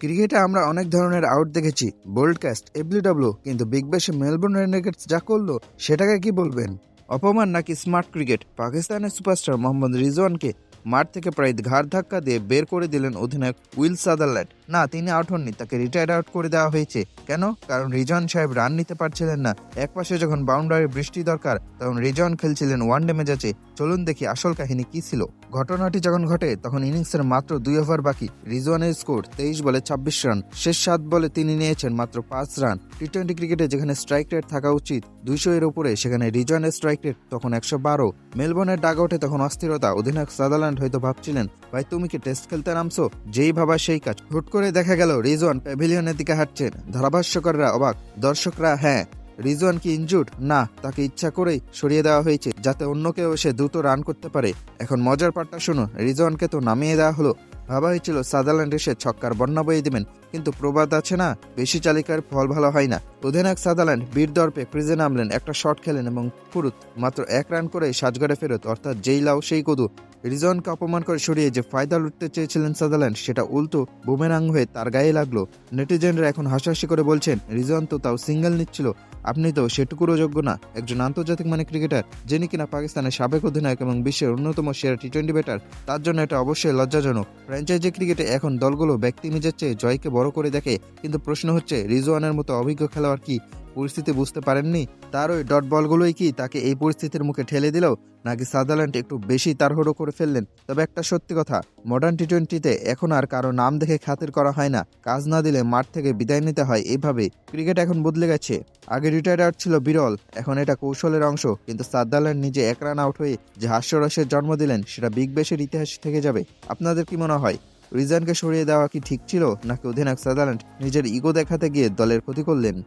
ক্রিকেটে আমরা অনেক ধরনের আউট দেখেছি বোল্ড বোল্ডকাস্ট এফলিডব্লিউ কিন্তু বিগ ব্যাশে মেলবোর্ন রেনেগেটস যা করল, সেটাকে কি বলবেন? অপমান নাকি স্মার্ট ক্রিকেট পাকিস্তানের সুপারস্টার মোহাম্মদ রিজওয়ানকে মাঠ থেকে প্রায় ঘাড় ধাক্কা দিয়ে বের করে দিলেন অধিনায়ক উইল সাদারল্যান্ড। না, তিনি আউট হননি। তাকে রিটায়ার্ড আউট করে দেওয়া হয়েছে। কেন? কারণ রিজন সাহেব রান নিতে পারছিলেন না। একপাশে যখন বাউন্ডারি বৃষ্টি দরকার, তখন রিজন খেলছিলেন ওয়ান ডে ম্যাচে চলুন দেখি আসল কাহিনী কি ছিল। ঘটনাটি যখন ঘটে, তখন ইনিংসের মাত্র দুই ওভার বাকি। রিজওয়ানের স্কোর তেইশ বলে ছাব্বিশ রান শেষ সাত বলে তিনি নিয়েছেন মাত্র পাঁচ রান টি টোয়েন্টি ক্রিকেটে যেখানে স্ট্রাইক রেট থাকা উচিত, দুইশো এর উপরে, সেখানে রিজওয়ানের স্ট্রাইক রেট তখন একশো বারো। মেলবোর্নের ডাগ আউটে তখন অস্থিরতা, অধিনায়ক সাদারল্যান্ড হয়তো ভাবছিলেন, ভাই, তুমি কি টেস্ট খেলতে নামছো? যেই ভাবা সেই কাজ। হুট করে দেখা গেল রিজওয়ান প্যাভিলিয়নের দিকে হাঁটছেন। ধারাভাষ্যকাররা অবাক। দর্শকরা হ্যাঁ রিজওয়ান কি ইনজুট না, তাকে ইচ্ছা করেই সরিয়ে দেওয়া হয়েছে, যাতে অন্য কেউ এসে দ্রুত রান করতে পারে। এখন মজার পাট্টা শুনুন। রিজওয়ানকে তো নামিয়ে দেওয়া হলো। ভাবা হয়েছিল সাদারল্যান্ড এসে ছক্কার বন্যা বয়ে দিবেন। কিন্তু প্রবাদ আছে না। বেশি চালিকার ফল ভালো হয় না। অধিনায়ক সাদারল্যান্ড বীর দর্পে ক্রিজে নামলেন, একটা শট খেলেন এবং ফুরুত মাত্র এক রান করে সাজগড়ে ফেরত, অর্থাৎ যেই লাও সেই কদু। রিজনকে অপমান করে সরিয়ে যে ফায়দা লুটতে চেয়েছিলেন সাদারল্যান্ড সেটা উল্টো বুমেরাং হয়ে তার গায়ে লাগল। নেটিজেনরা এখন হাসাহাসি করে বলছেন রিজন তো তাও সিঙ্গেল নিচ্ছিল, আপনি তো সেটুকুরও যোগ্য না। একজন আন্তর্জাতিক মানে ক্রিকেটার, যিনি কিনা পাকিস্তানের সাবেক অধিনায়ক এবং বিশ্বের অন্যতম সেরা টি টোয়েন্টি ব্যাটার তার জন্য এটা অবশ্যই লজ্জাজনক। ফ্র্যাঞ্চাইজি ক্রিকেটে এখন দলগুলো ব্যক্তি নিজের চেয়ে জয়কে বড় করে দেখে, কিন্তু প্রশ্ন হচ্ছে, রিজওয়ানের মতো অভিজ্ঞ খেলোয়াড় কি পরিস্থিতি বুঝতে পারেননি? তার ওই ডট বলগুলোই কি তাকে এই পরিস্থিতির মুখে ঠেলে দিল, নাকি সাদারল্যান্ড একটু বেশি তাড়াহুড়ো করে ফেললেন? তবে একটা সত্যি কথা মডার্ন টি টোয়েন্টিতে এখন আর কারও নাম দেখে খাতির করা হয় না। কাজ না দিলে মাঠ থেকে বিদায় নিতে হয় এইভাবে ক্রিকেট এখন বদলে গেছে। আগে রিটায়ার্ড আউট ছিল বিরল, এখন এটা কৌশলের অংশ, কিন্তু সাদারল্যান্ড নিজে এক রান আউট হয়ে যে হাস্যরসের জন্ম দিলেন, সেটা বিগ বেশের ইতিহাস থেকে যাবে। আপনাদের কি মনে হয়? রিজানকে সরিয়ে দেওয়া কি ঠিক ছিল? নাকি অধিনায়ক সাদারল্যান্ড নিজের ইগো দেখাতে গিয়ে দলের ক্ষতি করলেন?